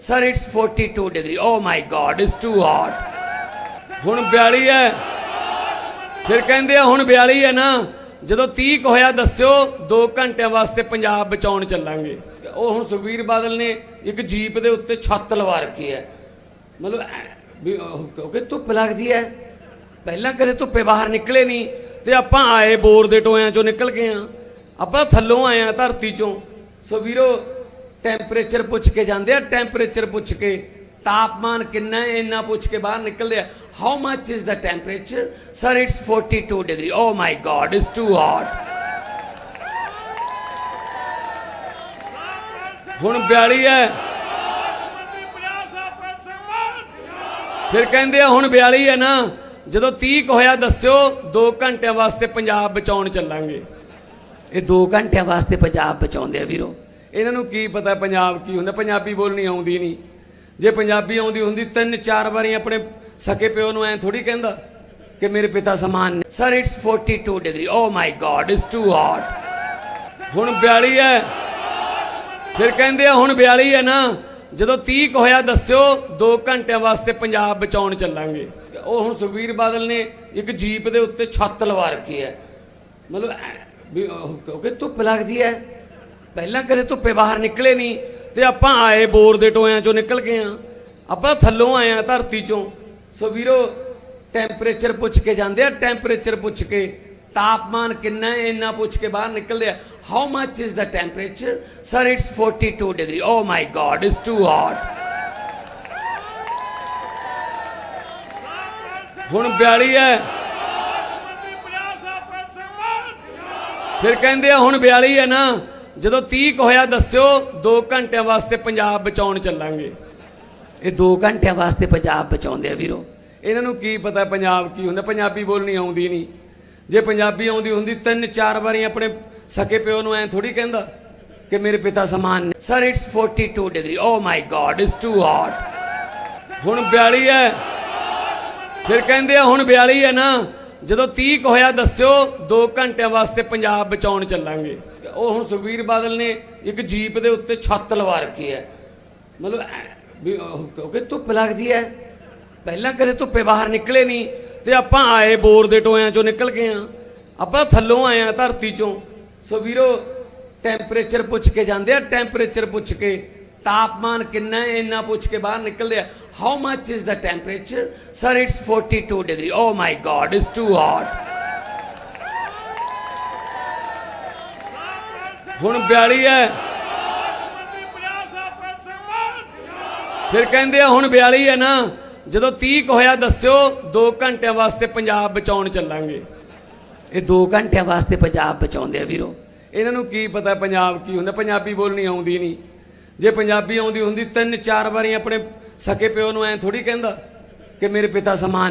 Sir, it's 42 degree. Oh my God, it's too hot. ਹੁਣ 42 ਹੈ। ਫਿਰ ਕਹਿੰਦੇ ਆ ਹੁਣ 42 ਹੈ ਨਾ। ਜਦੋਂ 30 ਕੁ ਹੋਇਆ ਦੱਸਿਓ 2 ਘੰਟਿਆਂ ਵਾਸਤੇ ਪੰਜਾਬ ਬਚਾਉਣ ਚੱਲਾਂਗੇ। ਉਹ ਹੁਣ ਸੁਖਵੀਰ ਬਾਦਲ ਨੇ ਇੱਕ ਜੀਪ ਦੇ ਉੱਤੇ ਛੱਤ ਲਵਾ ਰੱਖੀ ਹੈ। ਮਤਲਬ ਐ ਕਿਉਂਕਿ ਧੁੱਪ ਲੱਗਦੀ ਹੈ। ਪਹਿਲਾਂ ਕਦੇ ਧੁੱਪੇ ਬਾਹਰ ਨਿਕਲੇ ਨਹੀਂ। ਤੇ ਆਪਾਂ ਆਏ ਬੋਰ ਦੇ ਟੋਇਆਂ ਚੋਂ ਨਿਕਲ ਗਏ ਆ ਆਪਾਂ ਥੱਲੋਂ ਆਏ ਆ ਧਰਤੀ ਚੋਂ। ਸੋ ਵੀਰੋ ਟੈਂਪਰੇਚਰ ਪੁੱਛ ਕੇ ਜਾਂਦੇ ਆ, ਟੈਂਪਰੇਚਰ ਪੁੱਛ ਕੇ ਤਾਪਮਾਨ ਕਿੰਨਾ ਹੈ, ਇੰਨਾ ਪੁੱਛ ਕੇ ਬਾਹਰ ਨਿਕਲਦੇ ਆ। How much is the temperature sir it's 42 degree oh my God it's too hot ਹੁਣ 42 ਹੈ। ਫਿਰ ਕਹਿੰਦੇ ਆ, ਹੁਣ 42 ਹੈ ਨਾ। ਜਦੋਂ 30 ਕੁ ਹੋਇਆ, ਦੱਸਿਓ 2 ਘੰਟਿਆਂ ਵਾਸਤੇ ਪੰਜਾਬ ਬਚਾਉਣ ਚੱਲਾਂਗੇ। ਇਹ 2 ਘੰਟਿਆਂ ਵਾਸਤੇ ਪੰਜਾਬ ਬਚਾਉਂਦੇ ਆ ਵੀਰੋ। ਇਹਨਾਂ ਨੂੰ ਕੀ ਪਤਾ ਪੰਜਾਬ ਕੀ ਹੁੰਦਾ? ਪੰਜਾਬੀ ਬੋਲਣੀ ਆਉਂਦੀ ਨਹੀਂ। ਜੇ ਪੰਜਾਬੀ ਆਉਂਦੀ ਹੁੰਦੀ, ਤਿੰਨ ਚਾਰ ਵਾਰੀ ਆਪਣੇ ਸਕੇ ਪਿਓ ਨੂੰ ਐ ਥੋੜੀ ਕਹਿੰਦਾ ਕਿ ਮੇਰੇ ਪਿਤਾ ਸਮਾਨ ਨੇ। Sir it's 42 degree oh my God it's too hot ਹੁਣ 42 ਹੈ। ਫਿਰ ਕਹਿੰਦੇ ਆ, ਹੁਣ 42 ਹੈ ਨਾ। ਜਦੋਂ 30 ਕੁ ਹੋਇਆ, ਦੱਸਿਓ 2 ਘੰਟਿਆਂ ਵਾਸਤੇ ਪੰਜਾਬ ਬਚਾਉਣ ਚੱਲਾਂਗੇ। ਉਹ ਹੁਣ ਸੁਖਵੀਰ ਬਾਦਲ ਨੇ ਇੱਕ ਜੀਪ ਦੇ ਉੱਤੇ ਛੱਤ ਲਵਾ ਰੱਖੀ ਹੈ। ਮਤਲਬ ਵੀ ਉਹ ਕਿਉਂਕਿ ਧੁੱਪ ਲੱਗਦੀ ਹੈ? ਪਹਿਲਾਂ ਕਦੇ ਧੁੱਪੇ ਬਾਹਰ ਨਿਕਲੇ ਨਹੀਂ, ਤੇ ਆਪਾਂ ਆਏ ਬੋਰ ਦੇ ਟੋਇਆਂ ਚੋਂ ਨਿਕਲ ਗਏ ਆ ਆਪਾਂ ਥੱਲੋਂ ਆਏ ਆ ਧਰਤੀ ਚੋਂ। ਸੋ ਵੀਰੋ ਟੈਂਪਰੇਚਰ ਪੁੱਛ ਕੇ ਜਾਂਦੇ ਆ ਟੈਂਪਰੇਚਰ ਪੁੱਛ ਕੇ ਤਾਪਮਾਨ ਕਿੰਨਾ ਹੈ, ਇੰਨਾ ਪੁੱਛ ਕੇ ਬਾਹਰ ਨਿਕਲਦੇ ਆ। How much is the temperature sir it's 42 degree oh my God it's too hot ਹੁਣ 42 ਹੈ। ਫਿਰ ਕਹਿੰਦੇ ਆ, ਹੁਣ 42 ਹੈ ਨਾ। ਜਦੋਂ 30 ਹੋਇਆ ਦੱਸਿਓ 2 ਘੰਟਿਆਂ ਵਾਸਤੇ ਪੰਜਾਬ ਬਚਾਉਣ ਚੱਲਾਂਗੇ। ਇਹ 2 ਘੰਟਿਆਂ ਵਾਸਤੇ ਪੰਜਾਬ ਬਚਾਉਂਦੇ ਆ ਵੀਰੋ। ਇਹਨਾਂ ਨੂੰ ਕੀ ਪਤਾ ਪੰਜਾਬ ਕੀ ਹੁੰਦਾ, ਪੰਜਾਬੀ ਬੋਲਣੀ ਆਉਂਦੀ ਨਹੀਂ। ਜੇ ਪੰਜਾਬੀ ਆਉਂਦੀ ਹੁੰਦੀ, ਤਿੰਨ ਚਾਰ ਵਾਰੀ ਆਪਣੇ ਸਕੇ ਪਿਓ ਨੂੰ ਐ ਥੋੜੀ ਕਹਿੰਦਾ ਕਿ ਮੇਰੇ ਪਿਤਾ ਸਮਾਨ ਨੇ। Sir it's 42 degree oh my God it's too hot ਹੁਣ 42 ਹੈ। ਫਿਰ ਕਹਿੰਦੇ ਆ, ਹੁਣ 42 ਹੈ ਨਾ। ਜਦੋਂ 30 ਕੁ ਹੋਇਆ ਦੱਸਿਓ 2 ਘੰਟਿਆਂ ਵਾਸਤੇ ਪੰਜਾਬ ਬਚਾਉਣ ਚੱਲਾਂਗੇ। ਉਹ ਹੁਣ ਸੁਖਵੀਰ ਬਾਦਲ ਨੇ ਇੱਕ ਜੀਪ ਦੇ ਉੱਤੇ ਛੱਤ ਲਵਾ ਰੱਖੀ ਹੈ। ਮਤਲਬ ਵੀ ਕਿਉਂਕਿ ਧੁੱਪ ਲੱਗਦੀ ਹੈ। ਪਹਿਲਾਂ ਕਦੇ ਧੁੱਪੇ ਬਾਹਰ ਨਿਕਲੇ ਨਹੀਂ ਤੇ ਆਪਾਂ ਆਏ ਬੋਰ ਦੇ ਟੋਇਆਂ ਚੋਂ ਨਿਕਲ ਗਏ ਆ ਆਪਾਂ ਥੱਲੋਂ ਆਏ ਆ ਧਰਤੀ ਚੋਂ। ਸੋ ਵੀਰੋ ਟੈਂਪਰੇਚਰ ਪੁੱਛ ਕੇ ਜਾਂਦੇ ਆ ਟੈਂਪਰੇਚਰ ਪੁੱਛ ਕੇ। ਤਾਪਮਾਨ ਕਿੰਨਾ ਹੈ, ਇੰਨਾ ਪੁੱਛ ਕੇ ਬਾਹਰ ਨਿਕਲਦੇ ਆ। How much is the temperature sir it's 42 degree oh my God it's too hot ਹੁਣ 42 ਹੈ ਫਿਰ ਕਹਿੰਦੇ ਆ ਹੁਣ 42 ਹੈ ਨਾ ਜਦੋਂ 30 ਕੁ ਹੋਇਆ ਦੱਸਿਓ 2 ਘੰਟਿਆਂ ਵਾਸਤੇ ਪੰਜਾਬ ਬਚਾਉਣ ਚੱਲਾਂਗੇ ਇਹ 2 ਘੰਟਿਆਂ ਵਾਸਤੇ ਪੰਜਾਬ ਬਚਾਉਂਦੇ ਆ ਵੀਰੋ ਇਹਨਾਂ ਨੂੰ ਕੀ ਪਤਾ ਪੰਜਾਬ ਕੀ ਹੁੰਦਾ ਪੰਜਾਬੀ ਬੋਲਣੀ ਆਉਂਦੀ ਨਹੀਂ ਜੇ ਪੰਜਾਬੀ ਆਉਂਦੀ ਹੁੰਦੀ ਤਿੰਨ ਚਾਰ ਵਾਰੀ ਆਪਣੇ ਸਕੇ ਪਿਓ ਨੂੰ ਐ ਥੋੜੀ ਕਹਿੰਦਾ ਕਿ ਮੇਰੇ ਪਿਤਾ ਸਮਾਨ ਨੇ